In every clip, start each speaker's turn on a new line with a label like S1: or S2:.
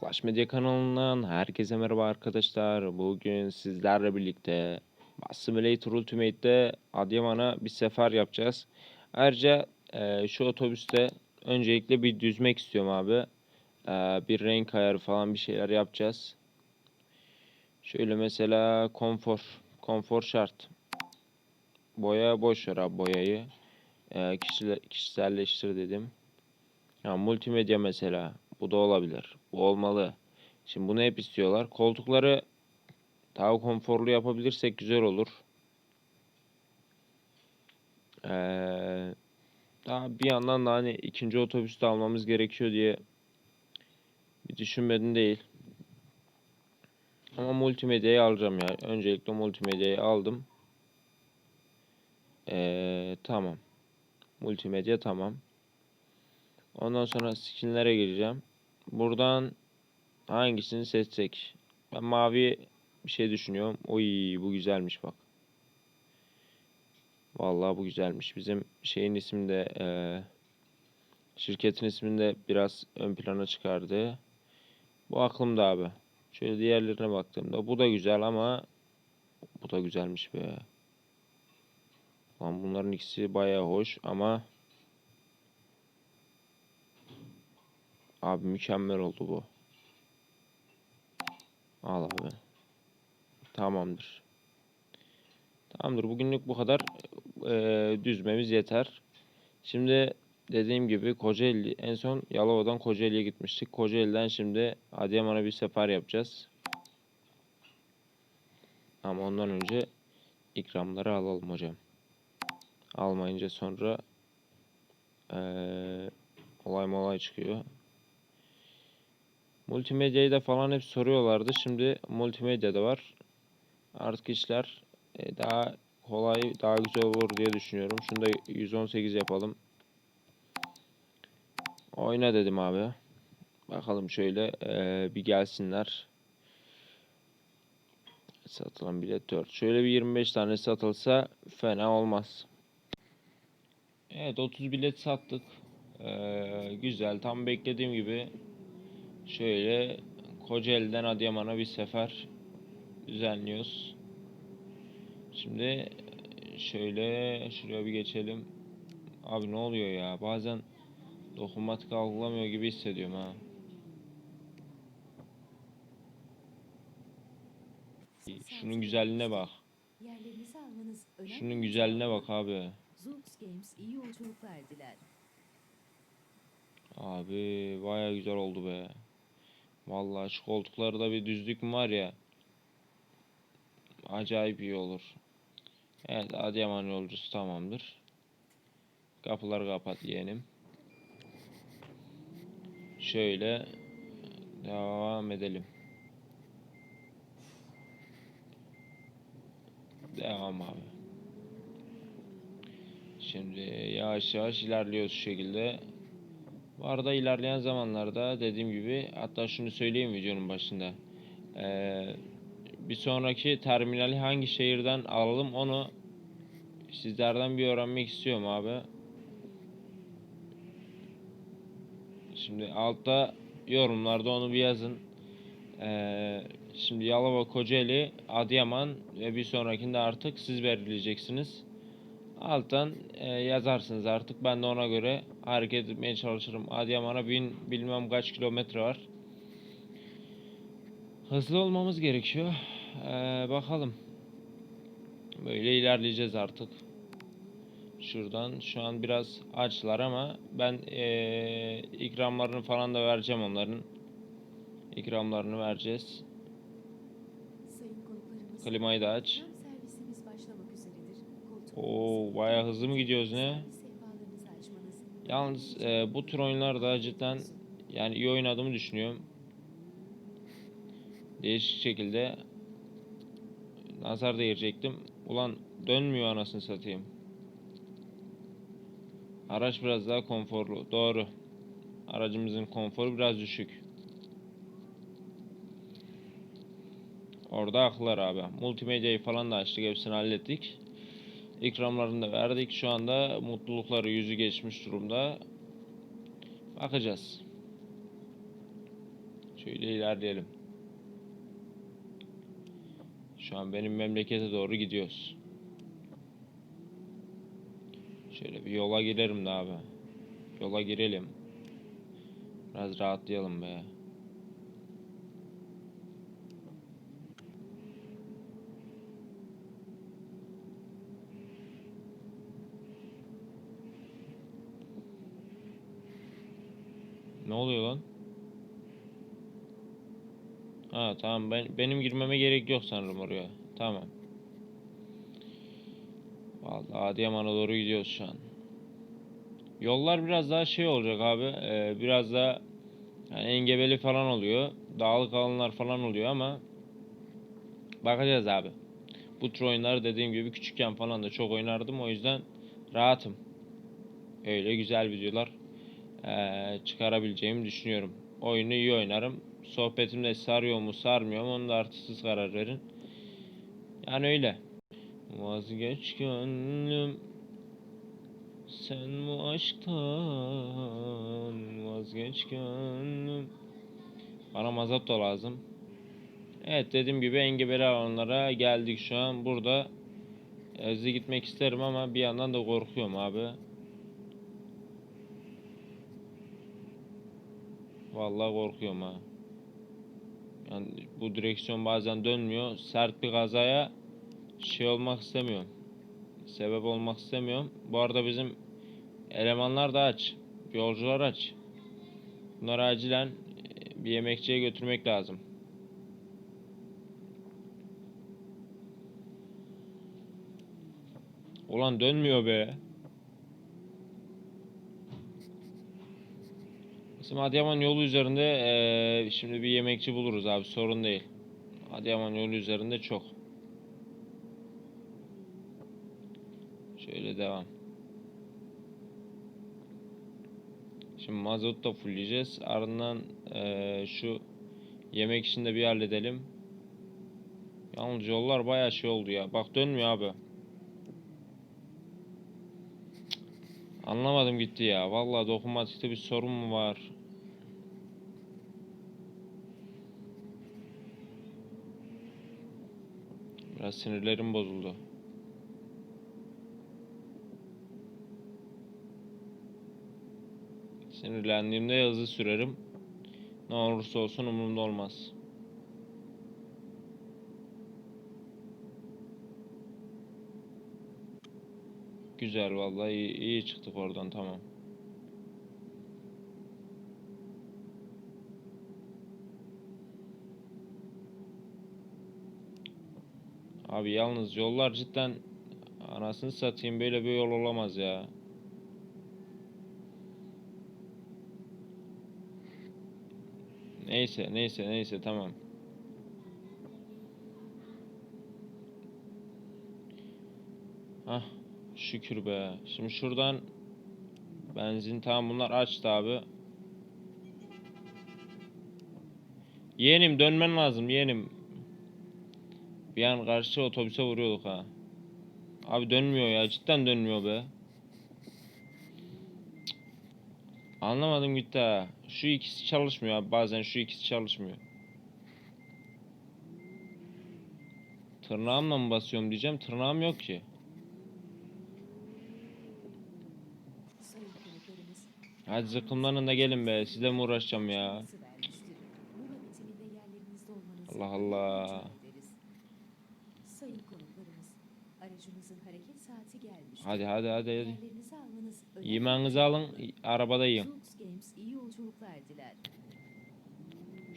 S1: Clash Media kanalından herkese merhaba arkadaşlar. Bugün sizlerle birlikte Simulator Ultimate'de Adıyaman'a bir sefer yapacağız. Ayrıca e, şu otobüste öncelikle bir düzmek istiyorum abi. E, bir renk ayarı falan bir şeyler yapacağız. Şöyle mesela konfor. Konfor şart. Boya boş ver abi boyayı. E, kişisel, kişiselleştir dedim. Ya multimedya mesela. Bu da olabilir. Bu olmalı. Şimdi bunu hep istiyorlar. Koltukları daha konforlu yapabilirsek güzel olur. Ee, daha bir yandan da hani ikinci otobüs de almamız gerekiyor diye bir düşünmedim değil. Ama multimedyayı alacağım ya. Öncelikle multimedyayı aldım. Ee, tamam. Multimedya tamam. Ondan sonra skinlere gireceğim. Buradan hangisini seçsek? Ben mavi bir şey düşünüyorum. Oy bu güzelmiş bak. Vallahi bu güzelmiş. Bizim şeyin ismi de eee, şirketin ismini de biraz ön plana çıkardı. Bu aklımda abi. Şöyle diğerlerine baktığımda bu da güzel ama bu da güzelmiş be. Lan bunların ikisi bayağı hoş ama Abi mükemmel oldu bu. Al abi. Tamamdır. Tamamdır. Bugünlük bu kadar eee, düzmemiz yeter. Şimdi dediğim gibi Kocaeli en son Yalova'dan Kocaeli'ye gitmiştik. Kocaeli'den şimdi Adıyaman'a bir sefer yapacağız. Ama ondan önce ikramları alalım hocam. Almayınca sonra eee olay molay çıkıyor. Multimedyayı da falan hep soruyorlardı. Şimdi multimedya da var. Artık işler e, daha kolay, daha güzel olur diye düşünüyorum. Şunu da 118 yapalım. Oyna dedim abi. Bakalım şöyle e, bir gelsinler. Satılan bilet 4. Şöyle bir 25 tane satılsa fena olmaz. Evet 30 bilet sattık. Ee, güzel tam beklediğim gibi Şöyle Kocaeli'den Adıyaman'a bir sefer düzenliyoruz. Şimdi şöyle şuraya bir geçelim. Abi ne oluyor ya? Bazen dokunmatik algılamıyor gibi hissediyorum ha. Şunun güzelliğine bak. Şunun güzelliğine bak abi. Abi baya güzel oldu be. Vallahi şu koltuklarda bir düzlük mü var ya. Acayip iyi olur. Evet Adıyaman yolcusu tamamdır. Kapıları kapat yeğenim. Şöyle devam edelim. Devam abi. Şimdi yavaş yavaş ilerliyoruz şu şekilde. Bu arada ilerleyen zamanlarda dediğim gibi hatta şunu söyleyeyim videonun başında. Ee, bir sonraki terminali hangi şehirden alalım onu sizlerden bir öğrenmek istiyorum abi. Şimdi altta yorumlarda onu bir yazın. Ee, şimdi Yalova, Kocaeli, Adıyaman ve bir sonrakinde artık siz belirleyeceksiniz. Alttan e, yazarsınız artık. Ben de ona göre hareket etmeye çalışırım. Adıyaman'a bin bilmem kaç kilometre var. Hızlı olmamız gerekiyor. Ee, bakalım. Böyle ilerleyeceğiz artık. Şuradan şu an biraz açlar ama ben e, ikramlarını falan da vereceğim onların. İkramlarını vereceğiz. Klimayı da aç. Oo bayağı hızlı mı gidiyoruz ne? Yalnız e, bu tür oyunlarda cidden yani iyi oynadığımı düşünüyorum. Değişik şekilde nazar değirecektim. Ulan dönmüyor anasını satayım. Araç biraz daha konforlu. Doğru. Aracımızın konforu biraz düşük. Orada haklılar abi. Multimedyayı falan da açtık. Hepsini hallettik. İkramlarını da verdik. Şu anda mutlulukları yüzü geçmiş durumda. Bakacağız. Şöyle ilerleyelim. Şu an benim memlekete doğru gidiyoruz. Şöyle bir yola girelim de abi. Yola girelim. Biraz rahatlayalım be. Ne oluyor lan? Ha tamam ben benim girmeme gerek yok sanırım oraya. Tamam. Vallahi Adıyaman'a doğru gidiyoruz şu an. Yollar biraz daha şey olacak abi. e, biraz daha yani engebeli falan oluyor. Dağlık alanlar falan oluyor ama bakacağız abi. Bu tür oyunları dediğim gibi küçükken falan da çok oynardım. O yüzden rahatım. Öyle güzel videolar e, çıkarabileceğimi düşünüyorum. Oyunu iyi oynarım. Sohbetimde sarıyor mu sarmıyor mu onu da artık siz karar verin. Yani öyle. Vazgeç gönlüm sen bu aşktan vazgeç gönlüm Bana mazot da lazım. Evet dediğim gibi engebeli alanlara geldik şu an. Burada hızlı gitmek isterim ama bir yandan da korkuyorum abi. Vallahi korkuyorum ha. Yani bu direksiyon bazen dönmüyor. Sert bir kazaya şey olmak istemiyorum. Sebep olmak istemiyorum. Bu arada bizim elemanlar da aç. Yolcular aç. Bunları acilen e, bir yemekçiye götürmek lazım. Ulan dönmüyor be. Bizim Adıyaman yolu üzerinde eee, şimdi bir yemekçi buluruz abi sorun değil. Adıyaman yolu üzerinde çok. Şöyle devam. Şimdi mazot da fullleyeceğiz. Ardından eee, şu yemek işini de bir halledelim. Yalnız yollar bayağı şey oldu ya. Bak dönmüyor abi. Anlamadım gitti ya. Vallahi dokunmatikte bir sorun mu var? Sinirlerim bozuldu. Sinirlendiğimde hızlı sürerim. Ne olursa olsun umurumda olmaz. Güzel vallahi iyi, iyi çıktık oradan tamam. Abi yalnız yollar cidden anasını satayım böyle bir yol olamaz ya. Neyse neyse neyse tamam. Hah şükür be. Şimdi şuradan benzin tamam bunlar açtı abi. Yeğenim dönmen lazım yeğenim. Bir an karşı otobüse vuruyorduk ha. Abi dönmüyor ya cidden dönmüyor be. Anlamadım gitti ha. Şu ikisi çalışmıyor abi bazen şu ikisi çalışmıyor. Tırnağımla mı basıyorum diyeceğim tırnağım yok ki. Hadi zıkkımlanın da gelin be sizle mi uğraşacağım ya. Allah Allah. Hadi hadi hadi hadi.
S2: Almanız önemli.
S1: Yemeğinizi alın arabada yiyin.
S2: Jux Games iyi yolculuklar diler.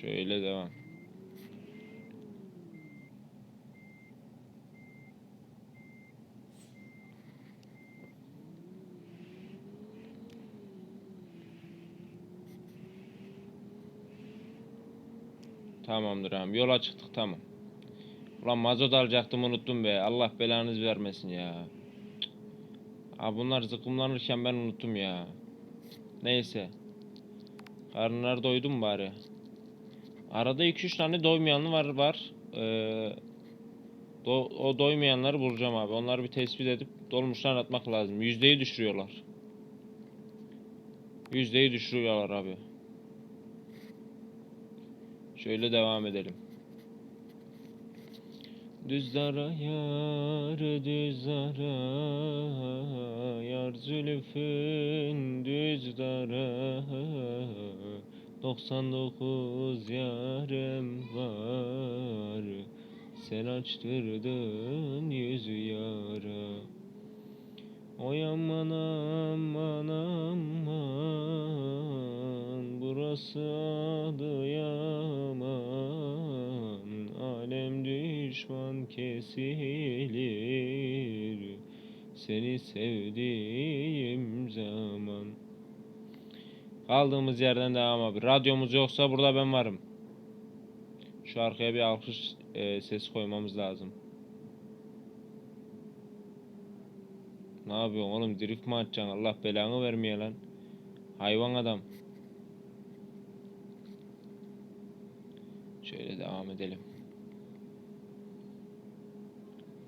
S1: Şöyle devam. Tamamdır abi. Yola çıktık tamam. Ulan mazot alacaktım unuttum be. Allah belanızı vermesin ya. Abi bunlar zıkkımlanırken ben unuttum ya. Neyse. Karınlar doydu mu bari? Arada 2-3 tane doymayanı var var. Ee, do- o doymayanları bulacağım abi. Onları bir tespit edip dolmuştan atmak lazım. Yüzdeyi düşürüyorlar. Yüzdeyi düşürüyorlar abi. Şöyle devam edelim. Düz dara yar, düz dara yar zülfün düz dara 99 yarım var sen açtırdın yüzü yara. Oy aman aman aman Burası Adıyaman Düşman kesilir Seni sevdiğim zaman Kaldığımız yerden devam abi. Radyomuz yoksa burada ben varım. Şu arkaya bir alkış e, sesi koymamız lazım. Ne yapıyorsun oğlum? Drift mi atacaksın? Allah belanı vermeye lan. Hayvan adam. Şöyle devam edelim.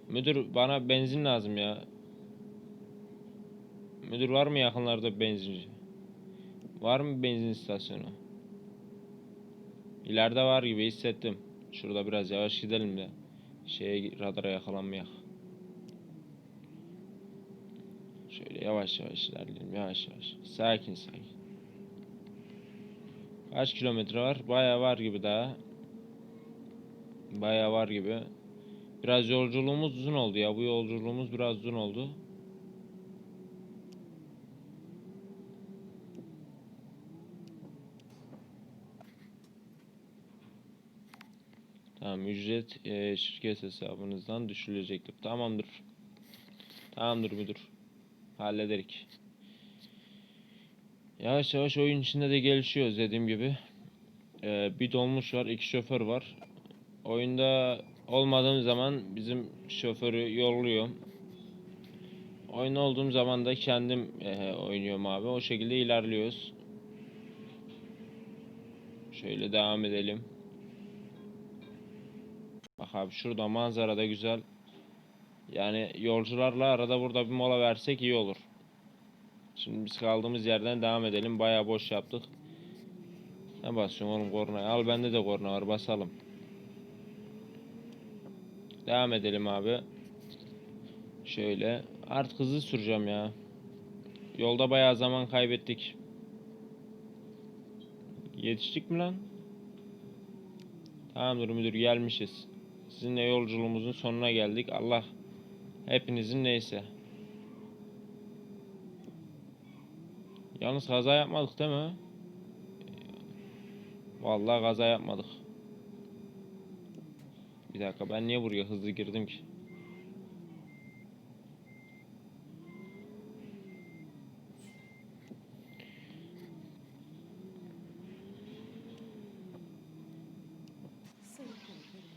S1: Müdür bana benzin lazım ya. Müdür var mı yakınlarda benzinci? Var mı benzin istasyonu? İleride var gibi hissettim. Şurada biraz yavaş gidelim de şeye radara yakalanmayak. Şöyle yavaş yavaş ilerleyelim. Yavaş yavaş. Sakin sakin. Kaç kilometre var? Bayağı var gibi daha. Bayağı var gibi. Biraz yolculuğumuz uzun oldu ya. Bu yolculuğumuz biraz uzun oldu. Tamam ücret e, şirket hesabınızdan düşürülecektir. Tamamdır. Tamamdır müdür. Hallederik. Yavaş yavaş oyun içinde de gelişiyoruz dediğim gibi. Ee, bir dolmuş var, iki şoför var. Oyunda olmadığım zaman bizim şoförü yolluyor. Oyun olduğum zaman da kendim e, oynuyorum abi. O şekilde ilerliyoruz. Şöyle devam edelim. Bak abi şurada manzara da güzel. Yani yolcularla arada burada bir mola versek iyi olur. Şimdi biz kaldığımız yerden devam edelim. Bayağı boş yaptık. Ne basıyorsun oğlum kornaya? Al bende de korna var basalım. Devam edelim abi. Şöyle. Artık hızlı süreceğim ya. Yolda bayağı zaman kaybettik. Yetiştik mi lan? Tamamdır müdür gelmişiz. Sizinle yolculuğumuzun sonuna geldik. Allah hepinizin neyse. Yalnız kaza yapmadık değil mi? Vallahi kaza yapmadık. Bir dakika ben niye buraya hızlı girdim ki?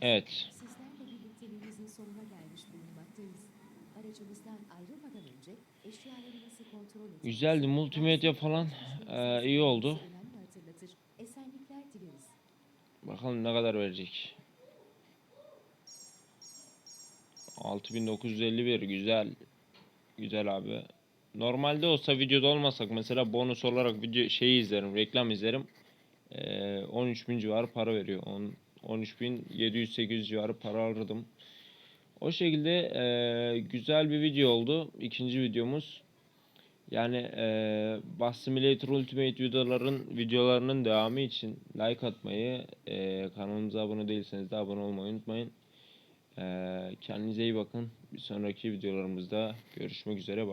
S1: Evet.
S2: Sizlerle birlikteliğimizin sonuna gelmiş bulunmaktayız. Aracımızdan ayrılmadan önce eşyalarınızı kontrol edin.
S1: Güzeldi multimedya falan eee, iyi oldu. Bakalım ne kadar verecek. 6951 güzel. Güzel abi. Normalde olsa videoda olmasak mesela bonus olarak video şeyi izlerim, reklam izlerim. Ee, 13.000 civarı para veriyor. 10 13.700-800 civarı para alırdım. O şekilde ee, güzel bir video oldu. İkinci videomuz. Yani ee, Bus Simulator Ultimate videoların videolarının devamı için like atmayı, ee, kanalımıza abone değilseniz de abone olmayı unutmayın. Kendinize iyi bakın. Bir sonraki videolarımızda görüşmek üzere. Bye.